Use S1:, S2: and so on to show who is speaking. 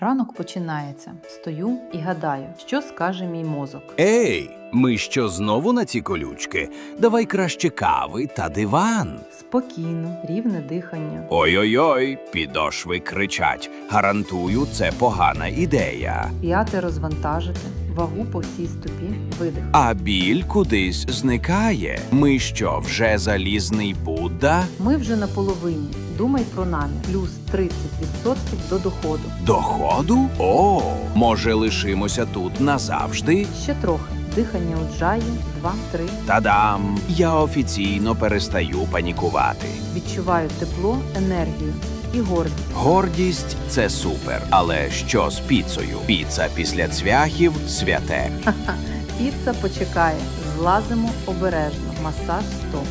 S1: Ранок починається. Стою і гадаю, що скаже мій мозок.
S2: Ей, ми що знову на ці колючки? Давай краще кави та диван.
S1: Спокійно, рівне дихання.
S2: Ой-ой-ой, підошви кричать. Гарантую, це погана ідея.
S1: П'яти розвантажити, вагу по всій стопі, видих.
S2: А біль кудись зникає. Ми що, вже залізний Будда?
S1: Ми вже на половині. Думай про намір. Плюс 30% до доходу.
S2: Доходу? О, може лишимося тут назавжди?
S1: Ще трохи. Дихання у джаї, 2-3.
S2: Та-дам! Я офіційно перестаю панікувати.
S1: Відчуваю тепло, енергію і гордість.
S2: Гордість це супер. Але що з піцею? Піца після цвяхів святе.
S1: Піца почекає. Злазимо обережно. Масаж стоп.